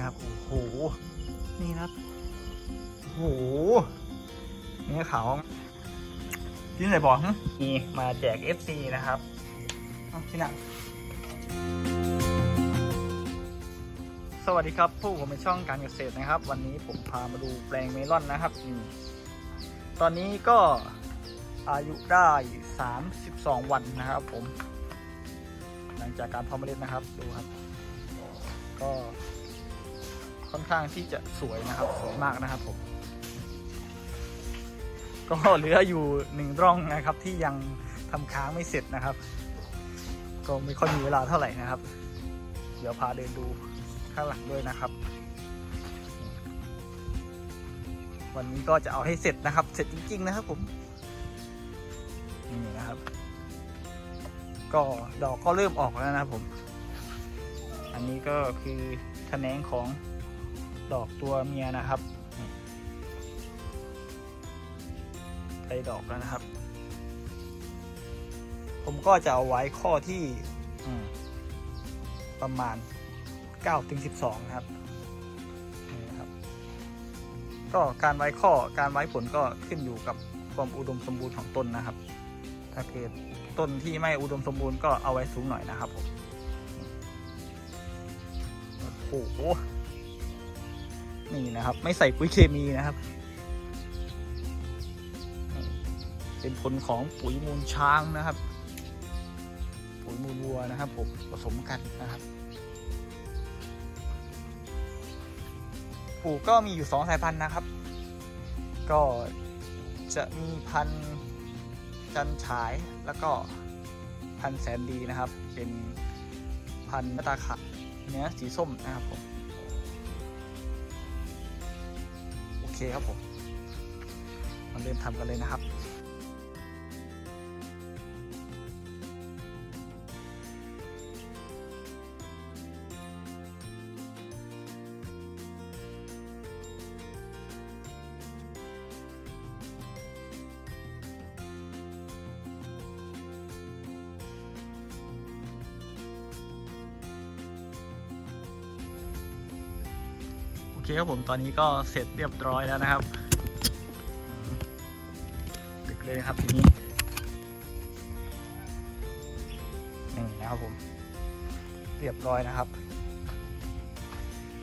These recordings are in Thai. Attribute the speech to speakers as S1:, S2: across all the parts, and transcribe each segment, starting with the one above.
S1: นะครับ โอ้โห นี่นะครับโอ้โหนี่เขาที่ไหนบอกฮะนี่มาแจก FC นะครับเอาที่นั่งสวัสดีครับผู้ผมเป็นช่องการเกษตรนะครับ วันนี้ผมพามาดูแปลงเมลอนนะครับนี่ตอนนี้ก็อายุได้ 32 วันนะครับผม หลังจากการเพาะเมล็ดนะครับดูครับ ก็ ค่อนข้างที่จะสวยนะครับ สวยมากนะครับผมก็เหลืออยู่หนึ่งร่องนะครับ ที่ยังทำค้างไม่เสร็จนะครับ ก็ไม่ค่อยมีเวลาเท่าไหร่นะครับ เดี๋ยวพาเดินดูข้างหลังด้วยนะครับ วันนี้ก็จะเอาให้เสร็จนะครับ เสร็จจริง ๆ นะครับผมนี่นะครับ ก็ดอกก็เริ่มออกแล้วนะครับผม อันนี้ก็คือแขนงของ ดอกตัวเมียนะครับได้ดอกแล้วนะครับ ผมก็จะเอาไว้ข้อที่ประมาณ9ถึง12 นะครับนะครับ ก็การไว้ข้อการไว้ผลก็ขึ้นอยู่กับความอุดมสมบูรณ์ของต้นนะครับ ถ้าเกิดต้นที่ไม่อุดมสมบูรณ์ก็เอาไว้สูงหน่อยนะครับผมโอ้โห นี่นะครับ ไม่ใส่ปุ๋ยเคมีนะครับ เป็นผลของปุ๋ยมูลช้างนะครับ ปุ๋ยมูลวัวนะครับผมผสมกันนะครับปลูกก็มีอยู่สองสายพันธุ์นะครับ ก็จะมีพันธุ์จันฉายแล้วก็พันธุ์แสนดีนะครับ เป็นพันธุ์มะตาขะเนื้อสีส้มนะครับผม เคครับผม มาเริ่มทำกันเลยนะครับ อเคครับผมตอนนี้ก็เสร็จเรียบร้อยแล้วนะครับตึกเลยนะครับทีนี้นี่นะครับผม เรียบร้อยนะครับ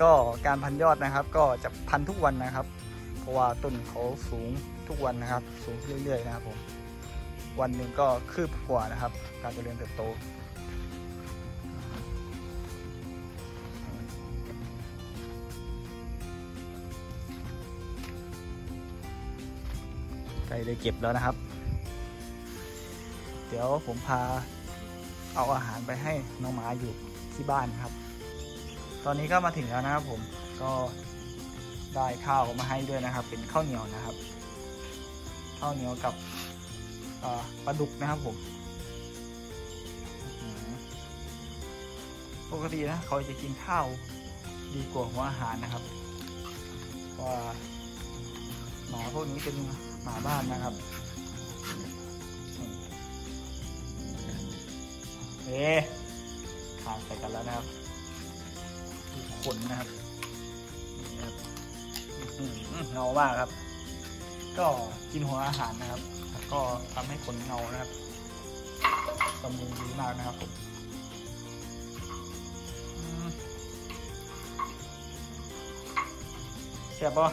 S1: ก็การพันยอดนะครับ ก็จะพันทุกวันนะครับ เพราะว่าต้นเขาสูงทุกวันนะครับ สูงเรื่อยๆนะครับผมวันหนึ่งก็คืบกว่านะครับ การเจริญเติบโต ใกล้ได้เก็บแล้วนะครับ เดี๋ยวผมพาเอาอาหารไปให้น้องหมาอยู่ที่บ้านครับ ตอนนี้ก็มาถึงแล้วนะครับผมก็ได้ข้าวมาให้ด้วยนะครับ เป็นข้าวเหนียวนะครับข้าวเหนียวกับปลาดุกนะครับผมปกตินะเขาจะกินข้าวดีกว่าหัวอาหารนะครับว่าหมาพวกนี้เป็น หมาบ้านนะครับเอ๊ะขาดใส่กันแล้วนะครับขนนะครับนี่ครับอื้อหือเงามากครับ ก็กินหัวอาหารนะครับ ก็ทำให้ขนเงานะครับบำรุงดีมากนะครับผมแซ่บปะ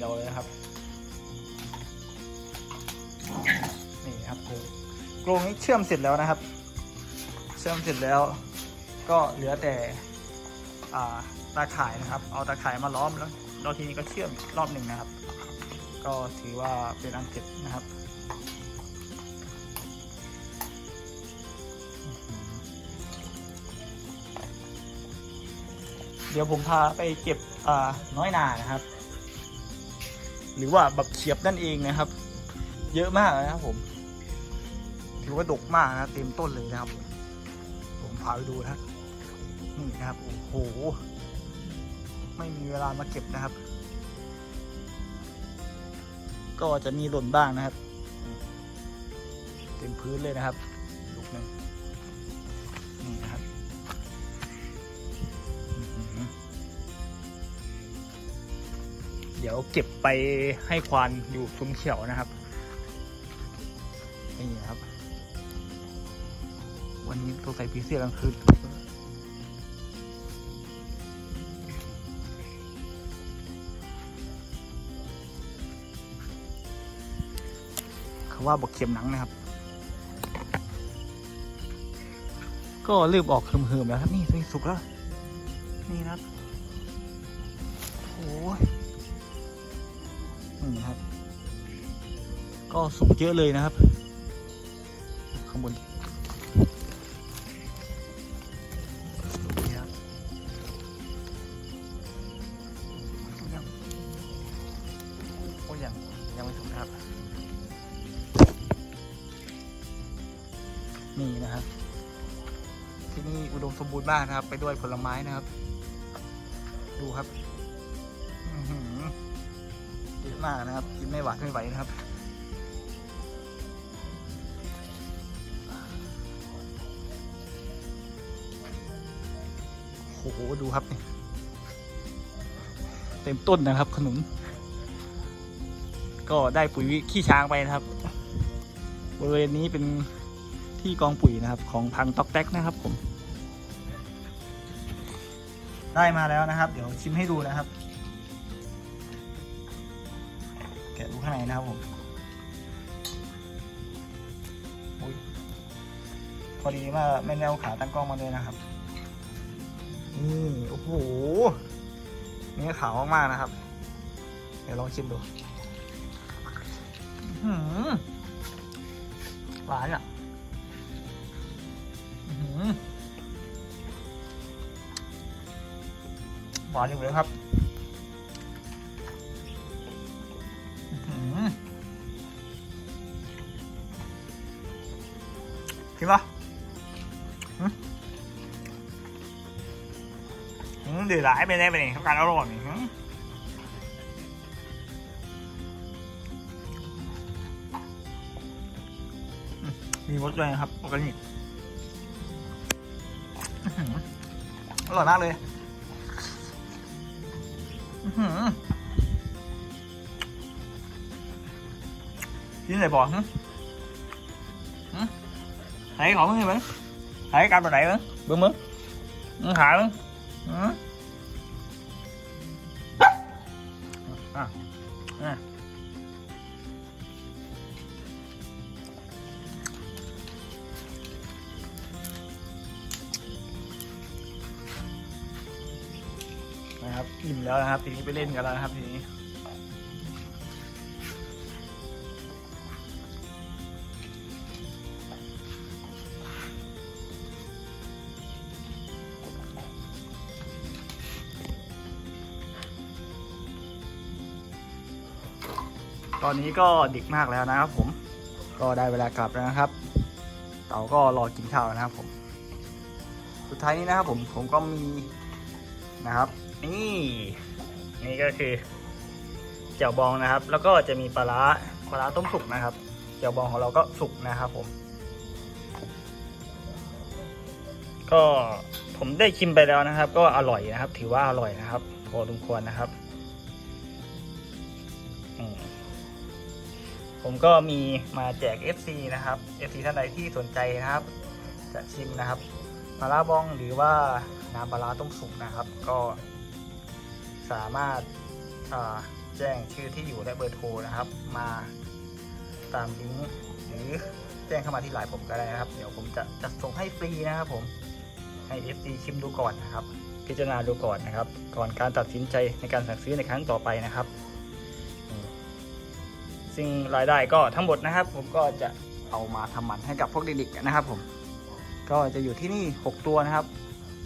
S1: เรากินเลยนะครับ นี่ครับโกรงกรงนี้เชื่อมเสร็จแล้วนะครับ เชื่อมเสร็จแล้ว ก็เหลือแต่ตาข่ายนะครับ เอาตาข่ายมาล้อมแล้วเราทีนี้ก็เชื่อมรอบหนึ่งนะครับ ก็ถือว่าเป็นอันเสร็จนะครับเดี๋ยวผมพาไปเก็บน้อยนานะครับ หรือว่าบักเขียบนั่นเองนะครับ เยอะมากนะครับผม ถือว่าดกมากนะเต็มต้นเลยนะครับ ผมพาไปดูนะนี่นะครับโอ้โห ไม่มีเวลามาเก็บนะครับ ก็จะมีหล่นบ้างนะครับ เต็มพื้นเลยนะครับลูกนึง ดี๋ยวเก็บไปให้ควานอยู่ซุ้มเขียวนะครับ นี่ครับ วันนี้ตัวใส่ผีเสื้อกลางคืนเขาว่าบอกเข็มหนังนะครับ ก็เริ่มออกเหิมๆแล้วครับ นี่สุกแล้ว นี่นะครับ ก็สุกเยอะเลยนะครับ ข้างบนนี่ครับยังโอ้ยยังยังไม่สุกนะครับนี่นะครับ ที่นี่อุดมสมบูรณ์มากนะครับ ไปด้วยผลไม้นะครับ ดูครับอื้อหือเยอะมากนะครับ กินไม่หวานไม่ไหวนะครับ อ้โห ดูครับนี่เต็มต้นนะครับ ขนุน ก็ได้ปุ๋ยขี้ช้างไปนะครับ บริเวณนี้เป็นที่กองปุ๋ยนะครับ ของพังตอกแตกนะครับ ผม ได้มาแล้วนะครับ เดี๋ยวชิมให้ดูนะครับ แกะดูข้างในนะครับผมพอดีว่าไม่ได้เอาขาตั้งกล้องมาเลยนะครับ นี่โอ้โหเนื้อขาวมากๆนะครับ เดี๋ยวลองชิมดูหวานอะหวานอยู่เลยครับอื้อหือกินปะ หืมดื้ายไปได้ไปนี่ทำการอร่อยนี่มีรสด้วยครับออร์แกนิกอร่อยมากเลยชิ้นไหนบอกหึหึไหนของมึงไงมึงไหนกลับไหนมึงบึ้งมึงมึงหายมึง อะอะนะครับ อิ่มแล้วนะครับ ทีนี้ไปเล่นกันแล้วนะครับ ทีนี้ อนนี้ก็ดึกมากแล้วนะครับผม ก็ได้เวลากลับแล้วนะครับ เต่าก็รอกินข้าวนะครับผม สุดท้ายนี้นะครับผมผมก็มีนะครับ นี่นี่ก็คือเจียวบองนะครับ แล้วก็จะมีปลาร้าปลาร้าต้มสุกนะครับเจียวบองของเราก็สุกนะครับผม ก็ผมได้ชิมไปแล้วนะครับ ก็อร่อยนะครับ ถือว่าอร่อยนะครับ พอสมควรนะครับ ผมก็มีมาแจก FC นะครับ FC ท่านใดที่สนใจนะครับ จะชิมนะครับปลาร้าบองหรือว่าน้ำปลาร้าต้มสุกนะครับ ก็สามารถาแจ้งชื่อที่อยู่และเบอร์โทรนะครับ มาตามลิงก์หรือแจ้งเข้ามาที่ไลน์ผมก็ได้นะครับ เดี๋ยวผมจะจัดส่งให้ฟรีนะครับผมให้ FC ชิมดูก่อนนะครับ พิจารณาดูก่อนนะครับ ก่อนการตัดสินใจในการสั่งซื้อในครั้งต่อไปนะครับ ซึ่งรายได้ก็ทั้งหมดนะครับ ผมก็จะเอามาทำหมันให้กับพวกเด็กๆนะครับ ผม ก็จะอยู่ที่นี่ 6 ตัวนะครับ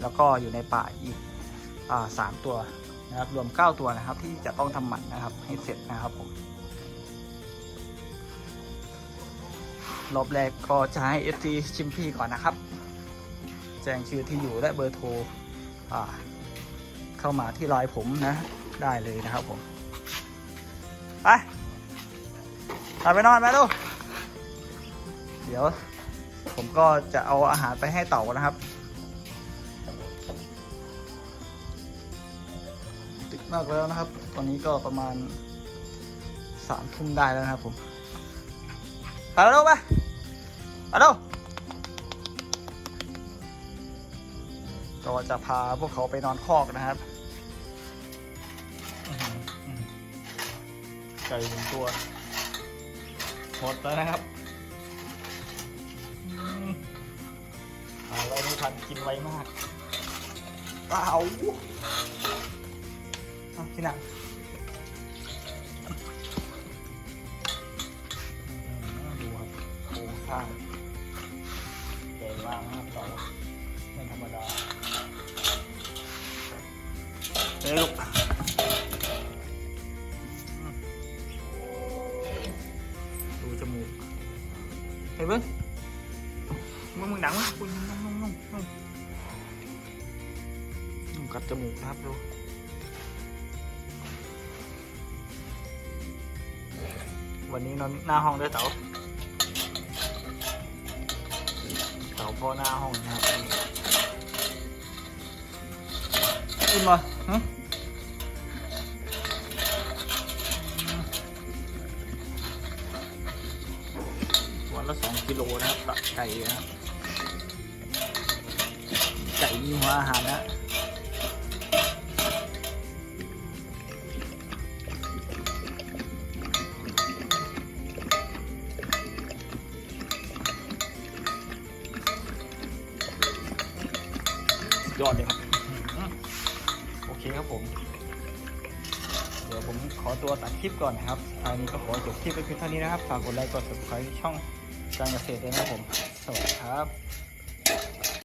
S1: แล้วก็อยู่ในป่าอีกสามตัวนะครับ รวม 9 ตัวนะครับ ที่จะต้องทำหมันนะครับ ให้เสร็จนะครับผมรอบแรกก็จะให้ FT ชิมพีก่อนนะครับ แจ้งชื่อที่อยู่และเบอร์โทรเข้ามาที่ไลน์ผมนะ ได้เลยนะครับผม ไป กลับไปนอนไหมลูกเดี๋ยว ผมก็จะเอาอาหารไปให้เต่านะครับดึกมากแล้วนะครับ ตอนนี้ก็ประมาณสามทุ่มได้แล้วนะครับผมไปแล้วไปไปล้วก็จะพาพวกเขาไปนอนคอกนะครับไก่หนึ่งตัว หมดแล้วนะครับอืมหาอะไรไม่ทันกินไวมากว้าเอาที่หนังดูครับโครงสร้าง เฮ้ยเบิ้งมึงมึงหนังมั้ยคุณนุ่งนุ่งนุ่งนุ่งนุ่งกัดจมูกครับดูวันนี้นอนหน้าห้องด้วยเต๋าเต๋าพ่อหน้าห้องนะครับกินมาฮะ กิโลนะครับตักไก่นะครับไก่มีหัวอาหารนะยอดเลยครับ โอเคครับผม เดี๋ยวผมขอตัวตัดคลิปก่อนนะครับท้ายนี้ก็ขอจบคลิปไปเพียงเท่านี้นะครับ ฝากกดไลค์ กด subscribe ช่อง การเกษตรด้วยนะผม สวัสดีครับ